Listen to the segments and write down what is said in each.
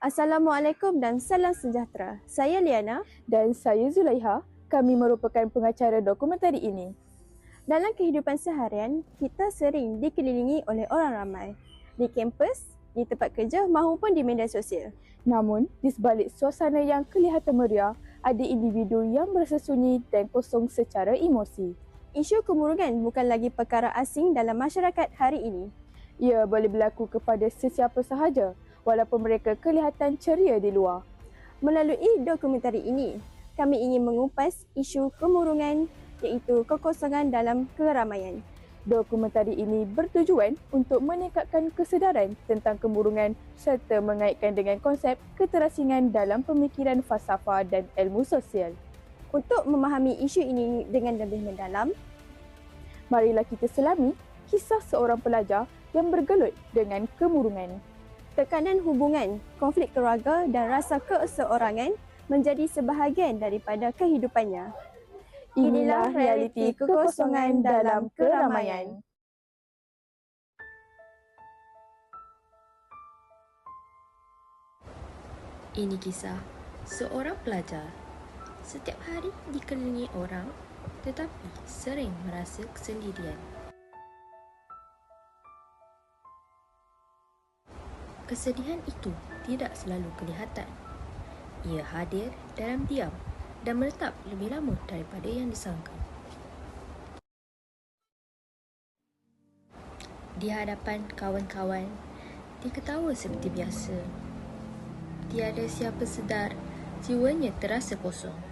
Assalamualaikum dan salam sejahtera. Saya Liana. Dan saya Zulaiha. Kami merupakan pengacara dokumentari ini. Dalam kehidupan seharian, kita sering dikelilingi oleh orang ramai. Di kampus, di tempat kerja maupun di media sosial. Namun, di sebalik suasana yang kelihatan meriah, ada individu yang berasa sunyi dan kosong secara emosi. Isu kemurungan bukan lagi perkara asing dalam masyarakat hari ini. Ia boleh berlaku kepada sesiapa sahaja walaupun mereka kelihatan ceria di luar. Melalui dokumentari ini, kami ingin mengupas isu kemurungan iaitu kekosongan dalam keramaian. Dokumentari ini bertujuan untuk meningkatkan kesedaran tentang kemurungan serta mengaitkan dengan konsep keterasingan dalam pemikiran falsafah dan ilmu sosial. Untuk memahami isu ini dengan lebih mendalam, marilah kita selami kisah seorang pelajar yang bergelut dengan kemurungan. Tekanan hubungan, konflik keluarga dan rasa keseorangan menjadi sebahagian daripada kehidupannya. Inilah realiti kekosongan dalam keramaian. Ini kisah seorang pelajar setiap hari dikelilingi orang tetapi sering merasa kesendirian. Kesedihan itu tidak selalu kelihatan. Ia hadir dalam diam dan menetap lebih lama daripada yang disangka. Di hadapan kawan-kawan, dia ketawa seperti biasa. Tiada siapa sedar jiwanya terasa kosong.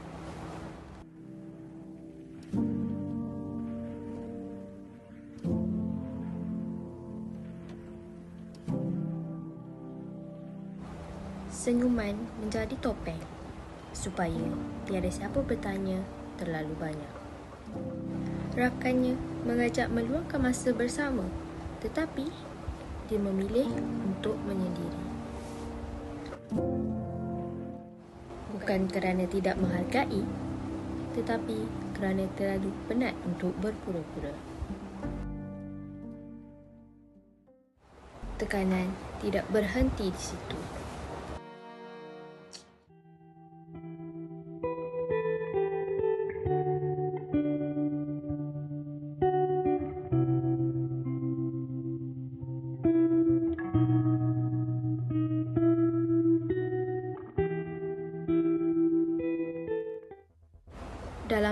Senyuman menjadi topeng supaya tiada siapa bertanya terlalu banyak. Rakannya mengajak meluangkan masa bersama tetapi dia memilih untuk menyendiri. Bukan kerana tidak menghargai tetapi kerana terlalu penat untuk berpura-pura. Tekanan tidak berhenti di situ.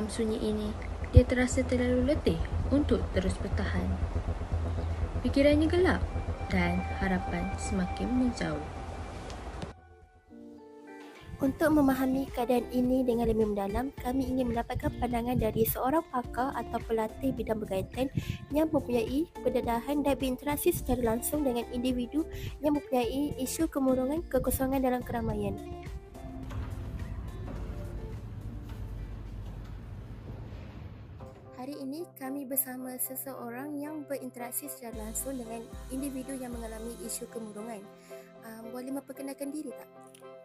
Dalam sunyi ini, dia terasa terlalu letih untuk terus bertahan. Fikirannya gelap dan harapan semakin menjauh. Untuk memahami keadaan ini dengan lebih mendalam, kami ingin mendapatkan pandangan dari seorang pakar atau pelatih bidang berkaitan yang mempunyai pendedahan dan berinteraksi secara langsung dengan individu yang mempunyai isu kemurungan kekosongan dalam keramaian. Kami bersama seseorang yang berinteraksi secara langsung dengan individu yang mengalami isu kemurungan. Um, boleh memperkenalkan diri tak?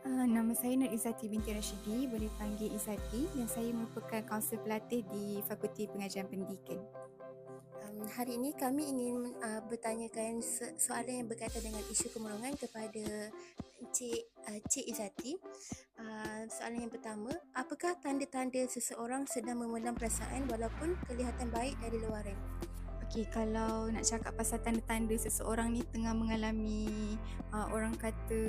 Uh, nama saya Nur Izzati binti Rashidi, boleh panggil Izzati dan saya merupakan kaunselor pelatih di Fakulti Pengajaran Pendidikan. Um, hari ini kami ingin uh, bertanyakan soalan yang berkaitan dengan isu kemurungan kepada Cik, uh, Cik Izzati. Uh, soalan yang pertama, apakah tanda-tanda seseorang sedang memendam perasaan walaupun kelihatan baik dari luaran? Okey, kalau nak cakap pasal tanda-tanda seseorang ni tengah mengalami uh, orang kata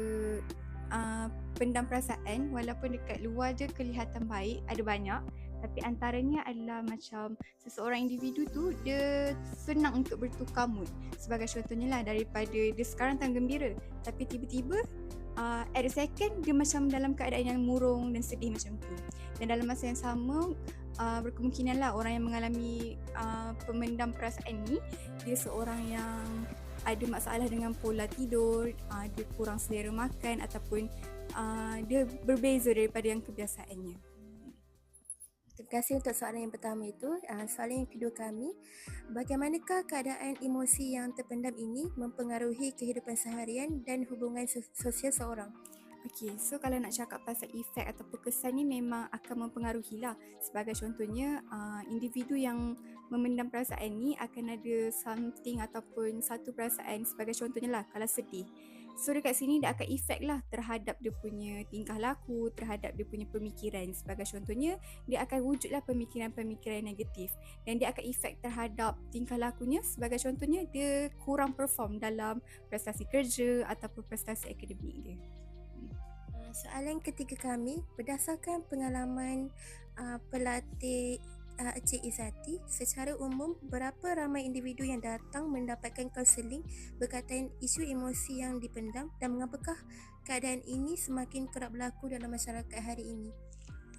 uh, pendam perasaan walaupun dekat luar je kelihatan baik, ada banyak tapi antaranya adalah macam seseorang individu tu dia senang untuk bertukar mood. Sebagai contohnya lah daripada dia sekarang tengah gembira tapi tiba-tiba uh, at the second dia macam dalam keadaan yang murung dan sedih macam tu dan dalam masa yang sama uh, berkemungkinan lah orang yang mengalami uh, pemendam perasaan ni dia seorang yang ada masalah dengan pola tidur, uh, dia kurang selera makan ataupun uh, dia berbeza daripada yang kebiasaannya. Terima kasih untuk soalan yang pertama itu. Uh, soalan yang kedua kami, bagaimanakah keadaan emosi yang terpendam ini mempengaruhi kehidupan seharian dan hubungan sosial seorang? Okay, so kalau nak cakap pasal efek atau kesan ni memang akan mempengaruhi lah. Sebagai contohnya, uh, individu yang memendam perasaan ni akan ada something ataupun satu perasaan sebagai contohnya lah kalau sedih. So dekat sini dia akan efek lah terhadap dia punya tingkah laku, terhadap dia punya pemikiran. Sebagai contohnya, dia akan wujudlah pemikiran-pemikiran negatif dan dia akan efek terhadap tingkah lakunya. Sebagai contohnya, dia kurang perform dalam prestasi kerja ataupun prestasi akademik dia. Uh, soalan ketiga kami, berdasarkan pengalaman uh, pelatih uh, Encik Izati, secara umum berapa ramai individu yang datang mendapatkan kaunseling berkaitan isu emosi yang dipendam dan mengapakah keadaan ini semakin kerap berlaku dalam masyarakat hari ini?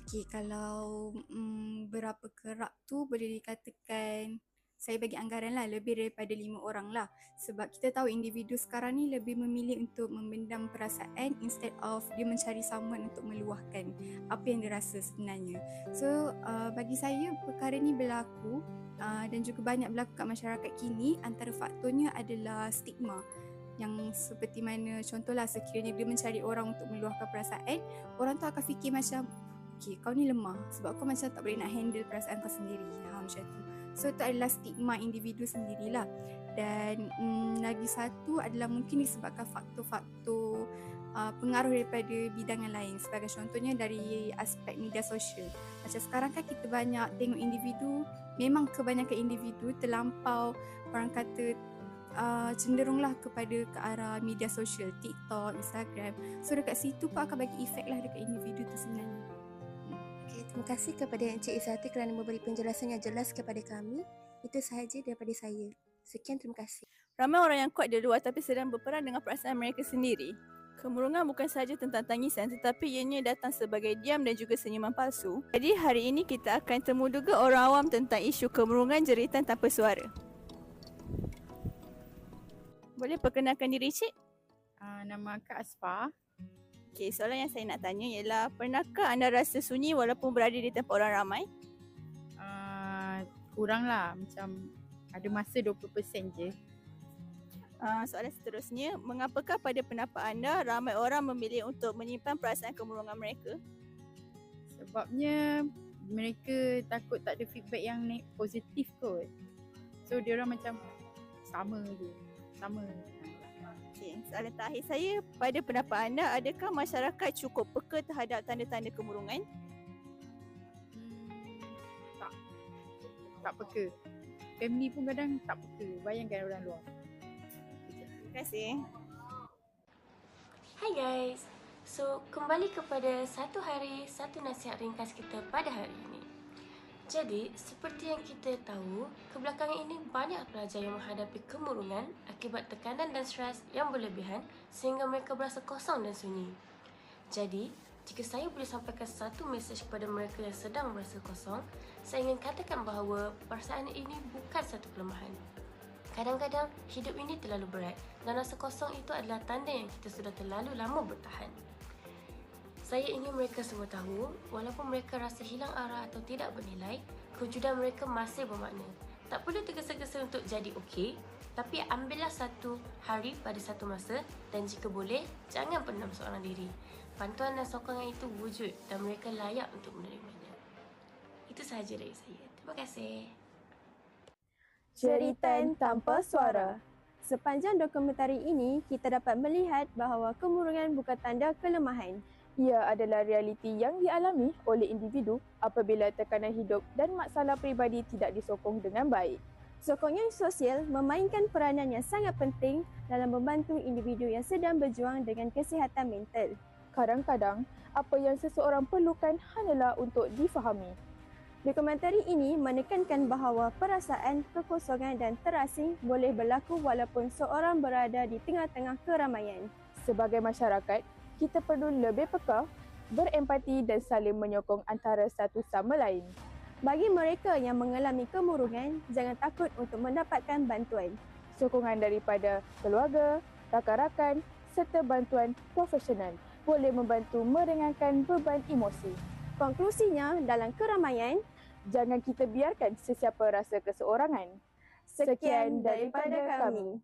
Okey, kalau mm, berapa kerap tu boleh dikatakan saya bagi anggaran lah lebih daripada lima orang lah sebab kita tahu individu sekarang ni lebih memilih untuk memendam perasaan instead of dia mencari someone untuk meluahkan apa yang dia rasa sebenarnya so uh, bagi saya perkara ni berlaku uh, dan juga banyak berlaku kat masyarakat kini antara faktornya adalah stigma yang seperti mana contohlah sekiranya dia mencari orang untuk meluahkan perasaan orang tu akan fikir macam Okay, kau ni lemah sebab kau macam tak boleh nak handle perasaan kau sendiri. Ha, macam tu. So itu adalah stigma individu sendirilah. Dan mm, lagi satu adalah mungkin disebabkan faktor-faktor uh, pengaruh daripada bidang yang lain. Sebagai contohnya dari aspek media sosial. Macam sekarang kan kita banyak tengok individu, memang kebanyakan individu terlampau orang kata uh, cenderunglah kepada ke arah media sosial, TikTok, Instagram. So dekat situ pun akan bagi efek lah dekat individu tu sebenarnya. Terima kasih kepada Encik Izzati kerana memberi penjelasan yang jelas kepada kami. Itu sahaja daripada saya. Sekian, terima kasih. Ramai orang yang kuat di luar tapi sedang berperang dengan perasaan mereka sendiri. Kemurungan bukan sahaja tentang tangisan tetapi ianya datang sebagai diam dan juga senyuman palsu. Jadi hari ini kita akan temu juga orang awam tentang isu kemurungan jeritan tanpa suara. Boleh perkenalkan diri cik? Uh, nama Kak Asfa. Okey, soalan yang saya nak tanya ialah pernahkah anda rasa sunyi walaupun berada di tempat orang ramai? Uh, kurang lah, macam ada masa 20% je. Uh, soalan seterusnya, mengapakah pada pendapat anda ramai orang memilih untuk menyimpan perasaan kemurungan mereka? Sebabnya mereka takut tak ada feedback yang positif kot. So dia orang macam sama je, sama. Okey, soalan terakhir saya pada pendapat anda adakah masyarakat cukup peka terhadap tanda-tanda kemurungan? Hmm, tak. Tak peka. Family pun kadang tak peka. Bayangkan orang luar. Terima kasih. Hai guys. So, kembali kepada satu hari satu nasihat ringkas kita pada hari ini. Jadi, seperti yang kita tahu, kebelakangan ini banyak pelajar yang menghadapi kemurungan akibat tekanan dan stres yang berlebihan sehingga mereka berasa kosong dan sunyi. Jadi, jika saya boleh sampaikan satu mesej kepada mereka yang sedang berasa kosong, saya ingin katakan bahawa perasaan ini bukan satu kelemahan. Kadang-kadang, hidup ini terlalu berat dan rasa kosong itu adalah tanda yang kita sudah terlalu lama bertahan. Saya ingin mereka semua tahu, walaupun mereka rasa hilang arah atau tidak bernilai, kewujudan mereka masih bermakna. Tak perlu tergesa-gesa untuk jadi okey, tapi ambillah satu hari pada satu masa dan jika boleh, jangan pendam seorang diri. Bantuan dan sokongan itu wujud dan mereka layak untuk menerimanya. Itu sahaja dari saya. Terima kasih. Jeritan tanpa suara. Sepanjang dokumentari ini, kita dapat melihat bahawa kemurungan bukan tanda kelemahan, ia adalah realiti yang dialami oleh individu apabila tekanan hidup dan masalah peribadi tidak disokong dengan baik. Sokongan sosial memainkan peranan yang sangat penting dalam membantu individu yang sedang berjuang dengan kesihatan mental. Kadang-kadang, apa yang seseorang perlukan hanyalah untuk difahami. Dokumentari ini menekankan bahawa perasaan kekosongan dan terasing boleh berlaku walaupun seorang berada di tengah-tengah keramaian. Sebagai masyarakat, kita perlu lebih peka, berempati dan saling menyokong antara satu sama lain. Bagi mereka yang mengalami kemurungan, jangan takut untuk mendapatkan bantuan. Sokongan daripada keluarga, rakan-rakan serta bantuan profesional boleh membantu meringankan beban emosi. Konklusinya, dalam keramaian, jangan kita biarkan sesiapa rasa keseorangan. Sekian daripada kami.